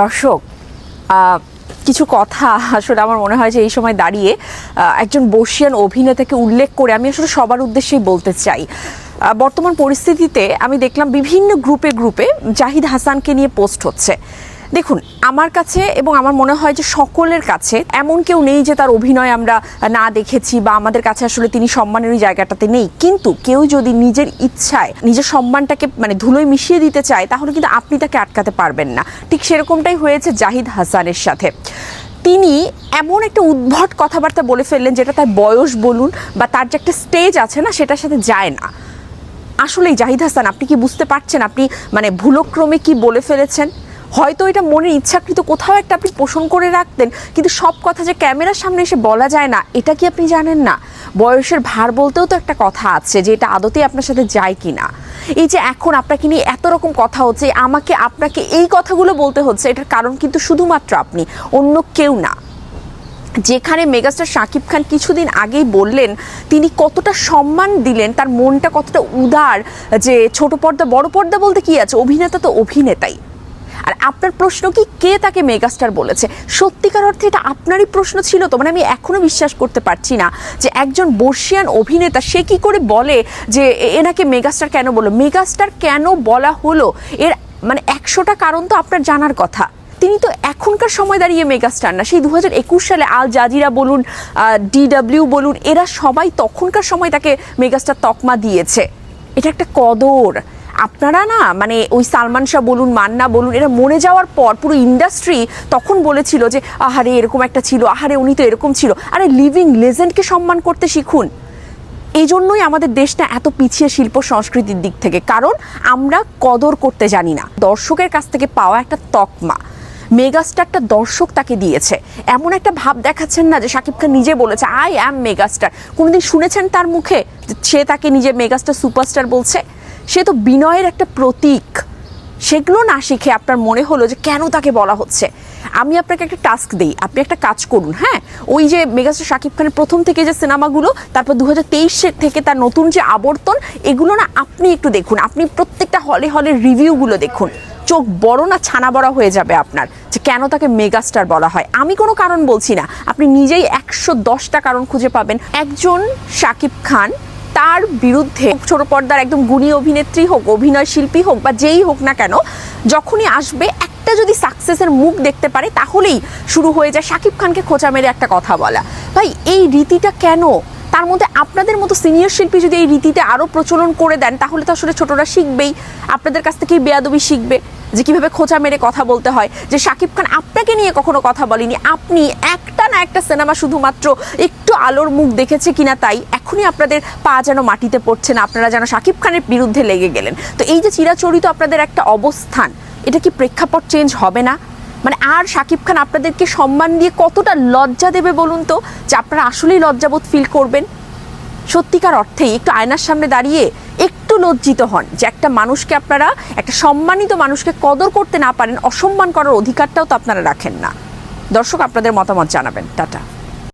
দর্শক কিছু কথা আসলে আমার মনে হয় যে এই সময় দাঁড়িয়ে একজন বর্ষিয়ান অভিনেতাকে উল্লেখ করে আমি আসলে সবার উদ্দেশ্যেই বলতে চাই। বর্তমান পরিস্থিতিতে আমি দেখলাম বিভিন্ন গ্রুপে গ্রুপে জাহিদ হাসানকে নিয়ে পোস্ট হচ্ছে। দেখুন, আমার কাছে এবং আমার মনে হয় যে সকলের কাছে এমন কেউ নেই যে তার অভিনয় আমরা না দেখেছি বা আমাদের কাছে আসলে তিনি সম্মানের ওই জায়গাটাতে নেই। কিন্তু কেউ যদি নিজের ইচ্ছায়, নিজের সম্মানটাকে মানে ধুলোয় মিশিয়ে দিতে চায়, তাহলে কিন্তু আপনি তাকে আটকাতে পারবেন না। ঠিক সেরকমটাই হয়েছে জাহিদ হাসানের সাথে। তিনি এমন একটা উদ্ভট কথাবার্তা বলে ফেললেন যেটা তার বয়স বলুন বা তার যে একটা স্টেজ আছে না, সেটার সাথে যায় না। আসলেই জাহিদ হাসান, আপনি কি বুঝতে পারছেন আপনি মানে ভুলক্রমে কি বলে ফেলেছেন? হয়তো এটা মনের ইচ্ছাকৃত কোথাও একটা আপনি পোষণ করে রাখতেন, কিন্তু সব কথা যে ক্যামেরার সামনে এসে বলা যায় না, এটা কি আপনি জানেন না? বয়সের ভার বলতেও তো একটা কথা আছে যে এটা আদতেই আপনার সাথে যায় কি না এই যে এখন আপনাকে নিয়ে এত রকম কথা হচ্ছে, আমাকে, আপনাকে এই কথাগুলো বলতে হচ্ছে, এটার কারণ কিন্তু শুধুমাত্র আপনি, অন্য কেউ না। যেখানে মেগাস্টার শাকিব খান কিছুদিন আগেই বললেন, তিনি কতটা সম্মান দিলেন, তার মনটা কতটা উদার, যে ছোট পর্দা, বড় পর্দা বলতে কি আছে? অভিনেতা তো অভিনেতাই। আর আপনার প্রশ্ন কি কে তাকে মেগাস্টার বলেছে? সত্যিকার অর্থে এটা আপনারই প্রশ্ন ছিল তো মানে আমি এখনও বিশ্বাস করতে পারছি না যে একজন বর্ষিয়ান অভিনেতা সে কি করে বলে যে এনাকে মেগাস্টার কেন বলল? মেগাস্টার কেন বলা হলো? এর মানে একশোটা কারণ তো আপনার জানার কথা। তিনি তো এখনকার সময় দাঁড়িয়ে মেগাস্টার না। সেই দু হাজার একুশ সালে আল জাজিরা বলুন ডিডব্লিউ বলুন, এরা সবাই তখনকার সময় তাকে মেগাস্টার তকমা দিয়েছে। এটা একটা কদর। আপনারা না মানে ওই সালমান শাহ বলুন, মান্না বলুন, এরা মরে যাওয়ার পর পুরো ইন্ডাস্ট্রি তখন বলেছিল যে, আহারে, এরকম একটা ছিল, আহারে, উনি তো এরকম ছিল। আরে লিভিং লেজেন্ডকে সম্মান করতে শিখুন। এই জন্যই আমাদের দেশটা এত পিছিয়ে শিল্প সংস্কৃতির দিক থেকে। কারণ আমরা কদর করতে জানি না। দর্শকের কাছ থেকে পাওয়া একটা তকমা। মেগাস্টারটা দর্শক তাকে দিয়েছে। এমন একটা ভাব দেখাচ্ছেন না যে, শাকিব খান নিজে বলেছে আই অ্যাম মেগাস্টার কোনোদিন শুনেছেন তার মুখে? সে তাকে নিজে মেগাস্টার সুপারস্টার বলছে? সে তো বিনয়ের একটা প্রতীক। সেগুলো না শিখে আপনার মনে হলো যে কেন তাকে বলা হচ্ছে? আমি আপনাকে একটা টাস্ক দিই, আপনি একটা কাজ করুন হ্যাঁ? ওই যে মেগাস্টার শাকিব খানের প্রথম থেকে যে সিনেমাগুলো, তারপর দু হাজার থেকে তার নতুন যে আবর্তন, এগুলো না আপনি একটু দেখুন। আপনি প্রত্যেকটা হলে হলে রিভিউগুলো দেখুন। চোখ বড় না ছানা বড়া হয়ে যাবে আপনার, যে কেন তাকে মেগাস্টার বলা হয়। আমি কোনো কারণ বলছি না। আপনি নিজেই একশো দশটা কারণ খুঁজে পাবেন। একজন শাকিব খান তার বিরুদ্ধে ছোট পর্দার একদম গুণী অভিনেত্রী হোক, অভিনয় শিল্পী হোক বা যেই হোক না কেন, যখনই আসবে, একটা যদি সাকসেসের মুখ দেখতে পারে, তাহলেই শুরু হয়ে যায় শাকিব খানকে খোঁচা মেরে একটা কথা বলা। ভাই, এই রীতিটা কেন? তার মধ্যে আপনাদের মতো সিনিয়র শিল্পী যদি এই রীতিটা আরও প্রচলন করে দেন, তাহলে তো আসলে ছোটরা শিখবেই। আপনাদের কাছ থেকেই বেয়াদবি শিখবে। যে কীভাবে খোঁচা মেরে কথা বলতে হয়, যে শাকিব খান আপনাকে নিয়ে কখনো কথা বলেনি, আপনি একটা না একটা সিনেমা শুধুমাত্র একটু আলোর মুখ দেখেছে কিনা তাই এখনই আপনাদের পা যেন মাটিতে পড়ছে না, আপনারা যেন শাকিব খানের বিরুদ্ধে লেগে গেলেন। তো এই যে চিরাচরিত আপনাদের একটা অবস্থান, এটা কি প্রেক্ষাপট চেঞ্জ হবে না? মানে আর শাকিব খান আপনাদেরকে সম্মান দিয়ে কতটা লজ্জা দেবে বলুন তো, যে আপনারা আসলেই লজ্জাবোধ ফিল করবেন? সত্যিকার অর্থেই একটু আয়নার সামনে দাঁড়িয়ে একটু লজ্জিত হন, যে একটা মানুষকে আপনারা, একটা সম্মানিত মানুষকে কদর করতে না পারেন, অসম্মান করার অধিকারটাও তো আপনারা রাখেন না। দর্শক, আপনাদের মতামত জানাবেন। টাটা।